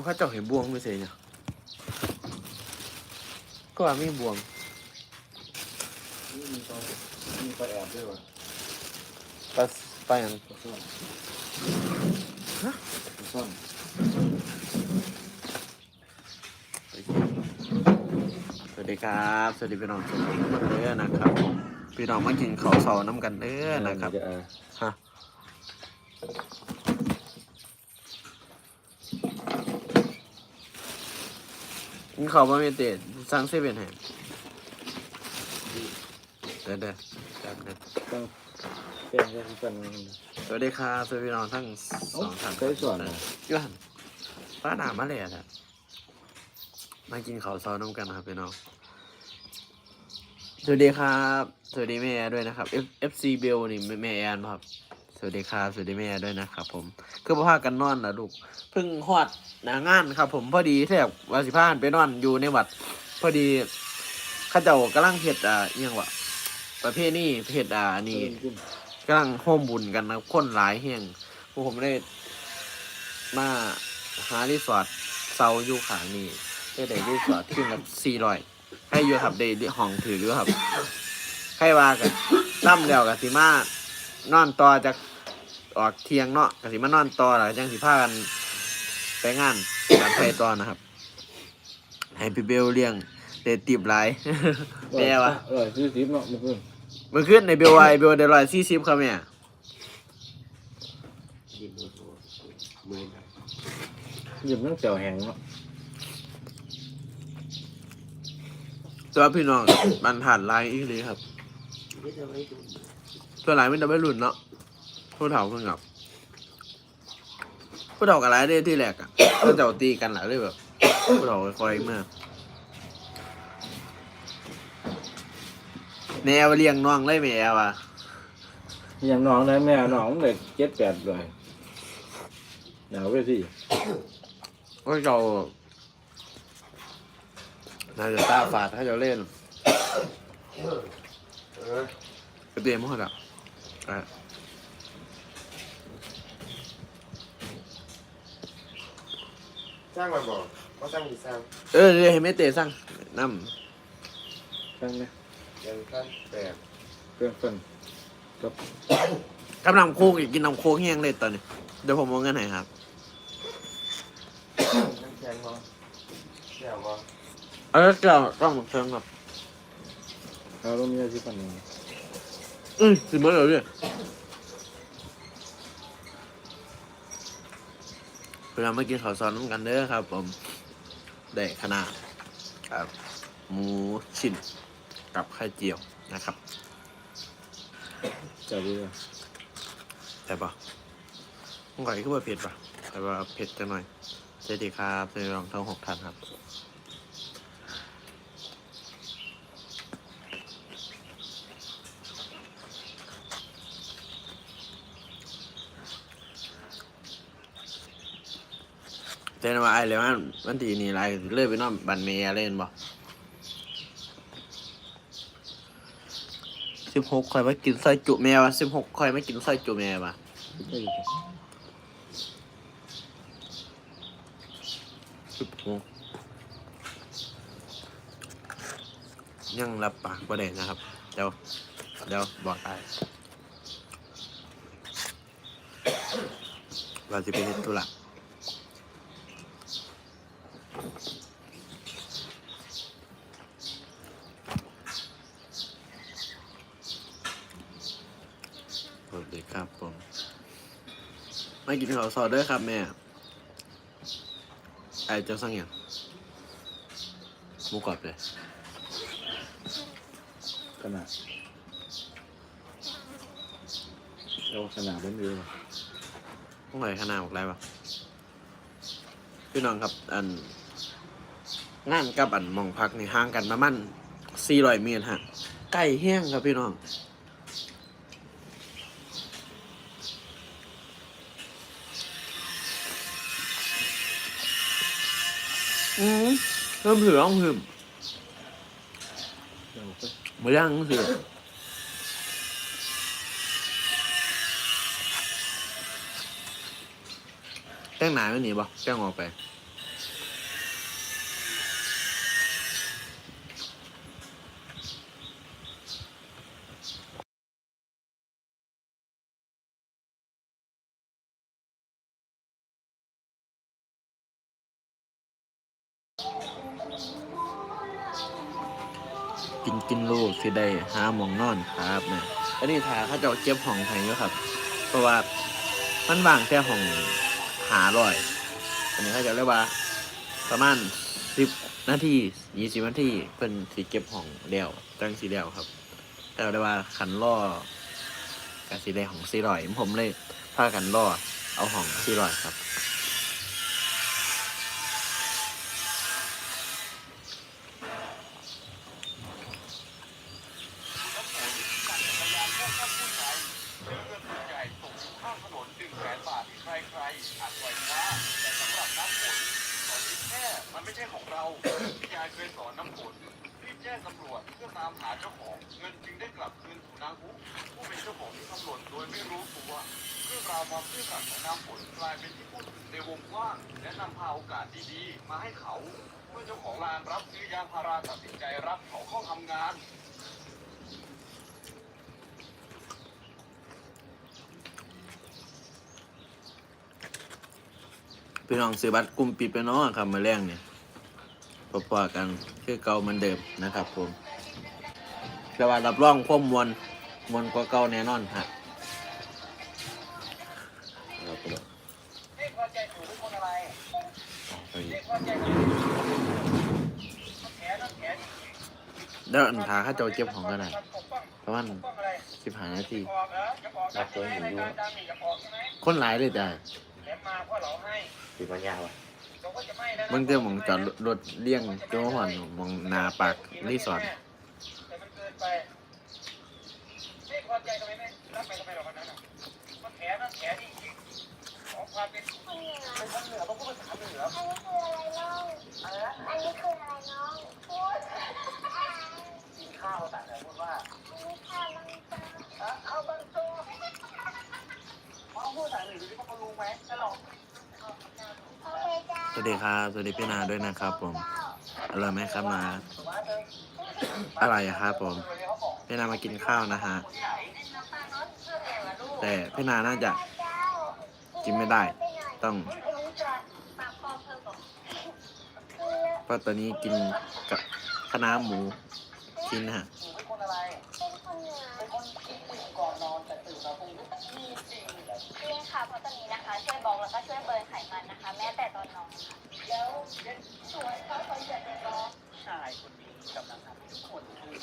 เอาเข้าเจ้าเห็นบวงไม่เสียเนี่ยก็ว่าไม่บวงนี่มีตัวมีปลาแอบด้วยวะปลาปลาอย่างปลาซ่อนฮะปลาซ่อนสวัสดีครับ สวัสดีพี่น้องทุกคนเด้อนะครับพี่น้องมากินข้าวเสาน้ำกันเด้อนะครับจะอ่าฮะ กินข้าวบะหมี่เตี๋ยสั่งเซเว่นให้เด้อเด้อจับเด้อต้องแป้งก็คือกันสวัสดีครับสวัสดีพี่น้องทั้งสองท่านเคยสอนเหรอ ย้อนป้าหนามาเลยอะมากินข้าวเช้าน้ำกันนะครับพี่น้องสวัสดีครับ สวัสดีแม่แอร์ด้วยนะครับ F F C เบลนี่แม่แม่แอนครับ สวัสดีครับสวัสดีแม่ด้วยนะครับผมคือพ่อพากันนอนนะลูกเพิ่งฮอดหนางานครับ ผมพอดีแทบวาสิพานไปนอนอยู่ในวัด พอดีข้าเจ้ากำลังเฮ็ดอ่าเอียงวะประเภทนี้เฮ็ดอ่านี่กำลังโฮมบุญกันนะคนหลายแห่งพวกผมได้มาหารีสอร์ทเซาอยู่ขางนี่ได้ได้รีสอร์ทขึ้นละสี่ร้อยให้อยู่ครับได้ห้องถือหรือครับให้ว่ากันล่ำแล้วกับสิมานอนต่อจาก ออกเที่ยงเนาะกับสิมานอนต่อหลังจังสิพากันไปงานการไปต่อนะครับ ให้พี่เบลเลี้ยงเดติบหลายแม่วะอร่อยซื้อซิปเนาะมันขึ้นเมื่อคืนในเบลไวเบลได้ร้อยสี่สิบครับแม่หยิบน้ำเจียวแห้งเนาะตัวพี่น้องบันผ่านลายอีกเลยครับ ตัวหลายไม่ได้ไม่รุ่นเนาะ ผู้เฒ่าเพิ่งกับผู้เฒ่ากับหลายได้ที่แรกอะก็จะตีกันหลายเลยแบบผู้เฒ่าคอยๆมากแนวเลี้ยงน้องเลยแม่ว่ะอย่างน้องนะแม่น้องเด็กเจ็ดแปดเลยหนาวไปสิก็เราน่าจะตาฝาดถ้าจะเล่นกระเตรียมหมดอะอะ ส ร้างมาบอกว่าสร้างมีสร้างเออเดี๋ยวให้แม่เตะสั่งน้ตั้งไหมยังขั้นแบบเพื่อนเพื่อนกับำกำลังโคกอีกกินน้ำโคกแห้งเลยตอนนี้ เดี๋ยวผมเอาเงินให้ครับ น้ำแข็งมาเชี่ยวมาเออเจ้าต้องเชิงครับ เอาลงมีอะไรสิปันหนึ่งอืมสิเมื่อไหร่เนี่ย เวลามากินข้าวซอยน้ำกันเด้อครับ ผมได้ขนาดครับ หมูชิ้นกับไข่เจียวนะครับจับดีเลยแต่ปะผมก่อยคือว่าเผ็ดปะแต่ว่าเผ็ดจังหน่อยสวัสดีครับสวัสดีน้องทั้งหกท่านครับ เจนว่าไอ้เลยมันวันที่นี่ไรเลื่อยไปนอนบันเมียเล่นบ่สิบหกคอยมากินไส้จุแมวสิบหกคอยมากินไส้จุแมวปะเฮ้ยสิบหกยังรับปากประเด็นนะครับ เดี๋ยว เดี๋ยวบอกได้เราจะไปเฮ็ดธุระ สวัสดีครับผมมากินข้าวซอยเด้วยครับแม่ไอ้เจ้าสั่งอย่างหมูกรอบเลยขนาดเอาขนาดนั้นเลยต้องไหนขนาดบอกไรปะพี่น้องครับ อัน งานกับอันหมองพักในห่างกันประมาณสี่ร้อยเมตรฮะใกล้แห้งครับพี่น้องอืมเริ่มถือต้องถือเอาไปมาย่างต้องถือแจ้งหนายไม่หนีบ่แจ้งออกไป กินลูกสิได้หาหมองนอนครับแม่อันนี้ถ้าเขาเจะเก็บห้องให้อยู่ครับ เพราะว่ามันว่างแค่ห้องหาร้อย อันนี้เขาจะเรียกว่าประมาณสิบนาทียี่สิบนาทีเพิ่นสิเก็บห้องเดียวจังสีเดียวครับแต่เรียกว่าขันล่อกะสีได้ของสี่ร้อยผมเลยพากันล่อเอาห้องสี่ร้อยครับายเคยสอนน้ำฝนรีบแจ้งตำรวจเพื่อตามหาเจ้าของ เงินจึงได้กลับคืนสู่นางอุ๊ผู้เป็นเจ้าของที่ตำรวจโดยไม่รู้ตัวเรื่องราวความซื่อสัตย์ของน้ำฝนกลายเป็นที่พูดถึงในวงกว้าง และนำพาโอกาสดีๆ มาให้เขา เมื่อเจ้าของลานรับซื้อยางพาราตัดสินใจรับเขาเข้าทำงานพี่น้องซื้อบัตรกลุ่มปิดไปเนาะครับมาแรงเนี่ย พอๆกันคือเก่าเหมือนเดิมนะครับผมแต่ว่ารับรองความมวลมวลกว่าเก่าแน่นอนฮะเอาไปเลยเอาอีกแล้วอันทาข้าเจ้าเก็บของกันนะประมาณสิบห้านาทีรับตัวอยู่อยู่คนหลายเลยจ้ะสิปัญญาวะ บางเทื่อหมองจอดรถเลี่ยงจังหวัดหมองหนาปากรีสอร์ทแต่มันเกินไปไม่พอใจทำไมไม่รับไปทำไมหรอกคนนั้นอะมันแผลนั่นแผลนี่จริงๆของความเป็นเป็นคนเหนือต้องพูดภาษาเหนืออันนี้คืออะไรน้องอะไรนะอันนี้คืออะไรน้องพูดกินข้าวแต่ไหนพูดว่าอันนี้ค่ะมันจะฮะเอาบางตัว เขาพูดภาษาเหนือที่เขารู้ไหมถ้าลอง โอเคจ้า ส วัสดีครับ สวัสดีพี่นาด้วยนะครับผมอร่อยไหมครับนาออะไรอะครับผม พี่นามากินข้าวนะฮะ แต่พี่นาน่าจะกินไม่ได้ ต้องเพราะตอนนี้กินกับคณะน้าหมูกินนะฮะ ช่วยบล็อกแล้วก็ช่วยเบิร์นไขมันนะคะ แม้แต่ตอนนอนค่ะแล้วเด็กสวยเขาคนจะเป็นร้องชายคนนี้กำลังทำให้ทุกคนทึ่ง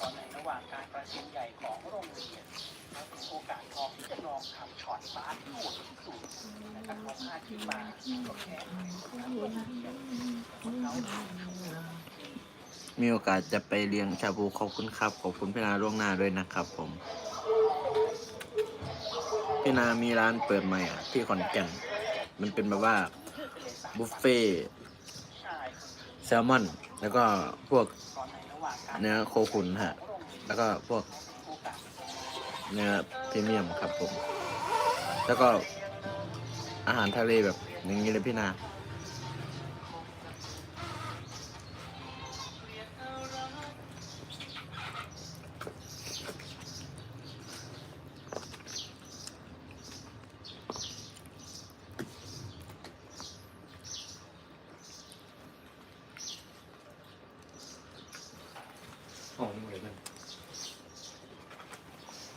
ตอนในระหว่างการประชุมใหญ่ของโรงเรียนเขาเป็นโอกาสทองที่จะลองทำช็อตบาสที่โหดที่สุดแต่เขาพลาดขึ้นมาก็แค่คนนั้นคนเดียวคนเขามีโอกาสจะไปเลี้ยงชาบูขอบคุณครับ ขอบคุณพี่นาล่วงหน้าด้วยนะครับผม พี่นามีร้านเปิดใหม่อะ ที่ขอนแก่น มันเป็นแบบว่า บุฟเฟ่ต์แซลมอน แล้วก็พวกเนื้อโคขุนฮะ แล้วก็พวก เนื้อพรีเมียมครับผม แล้วก็อาหารทะเลแบบอย่างนี้เลยพี่นา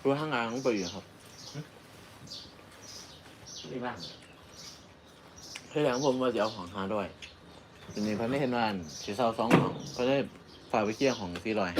รู้ห้างอ่างของไปอยู่ครับไม่บ้างที่แรกผมว่าจะเอาของหาด้วยทีนี้เขาไม่เห็นว่าอันสีเศร้าสองของเขาได้ฝากไปเกี่ยของสี่ร้อย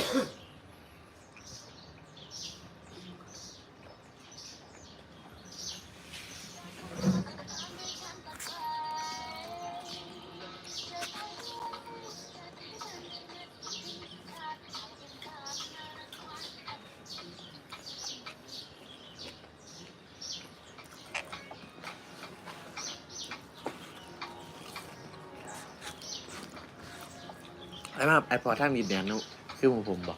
มาไอพอทางดีแดนนุคือผมผมบอก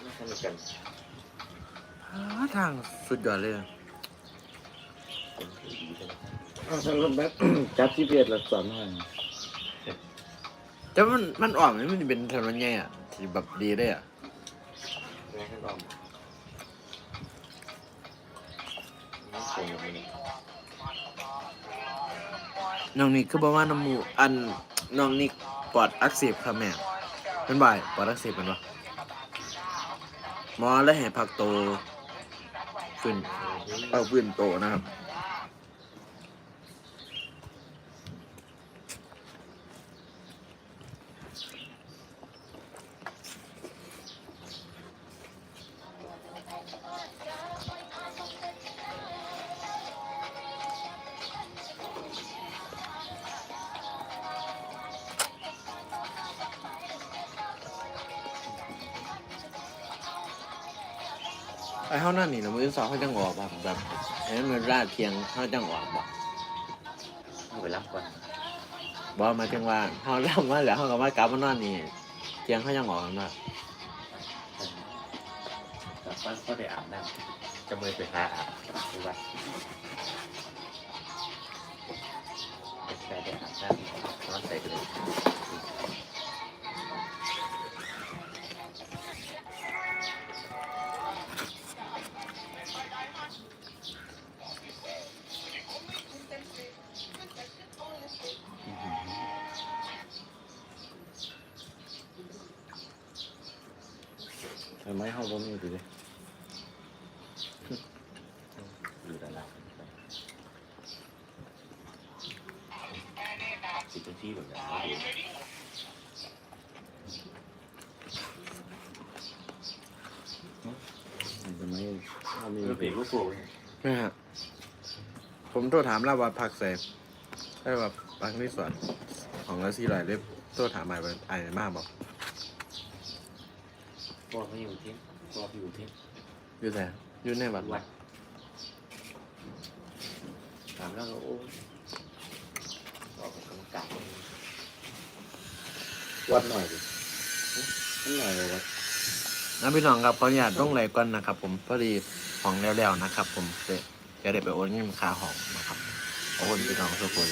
ไม่ใช่เหมือนกันทางสุดยอดเลยเป็นที่ดีใช่ไหมเอาทางรถแบบจับที่เพียรหลักสอนหน่อยแต่มันมันอ่อนมันเป็นถนนไงอะที่แบบดีเลยอะแม่ให้ลองนี่คงมันน้องนี่คือบอกว่าน้ำมูกอันน้องนี่ ปอดอักเสบครับแม่เป็นบ่ายปอดอักเสบเป็นปะหมอและแห่ผักโตฟื้นเอาฟื้นโตนะครับ อ้เท่านั้นนี่นะมือสองเขาจังออกแบบแบบให้มันราดเทียงเขาจังออกบ่เอาไปรับก่อนบ่หมายถึงว่าเขาเล่ามาแล้วเขาก็มากลับมานอนนี่เทียงเขาจังออกมากลับบ้านก็ได้อาบน้ำจะมือไปหาอาบที่วัดแค่ได้อาบน้ำนอนใส่ไปเลย ทำไมเขาบ่มีดีเลยอยู่ด้านล่าสิบนาทีแบบนี้ทำไมเขามีมันเป็นลูกโป่งไม่ฮะผมโทรถามแล้วว่าพักเสพได้ว่าพักรีสอร์ทของละสี่ร้อยเล็บโทรถามไอ้ว่าไอ้มากบอก พ่อไม่อยู่ที่พ่ออยู่ที่อยู่แต่อยู่ในวัดวัดถามแล้วก็โอ้บอกเป็นกรรมการวัดหน่อยดิวัดหน่อยเลยวัดนะพี่น้องครับขออนุญาตต้องไหลก่อนนะครับ ผมพอดีของแล้วๆนะครับ ผมจะจะได้ไปโอนเงินค่าห้องนะครับขอบคุณพี่น้องทุกคน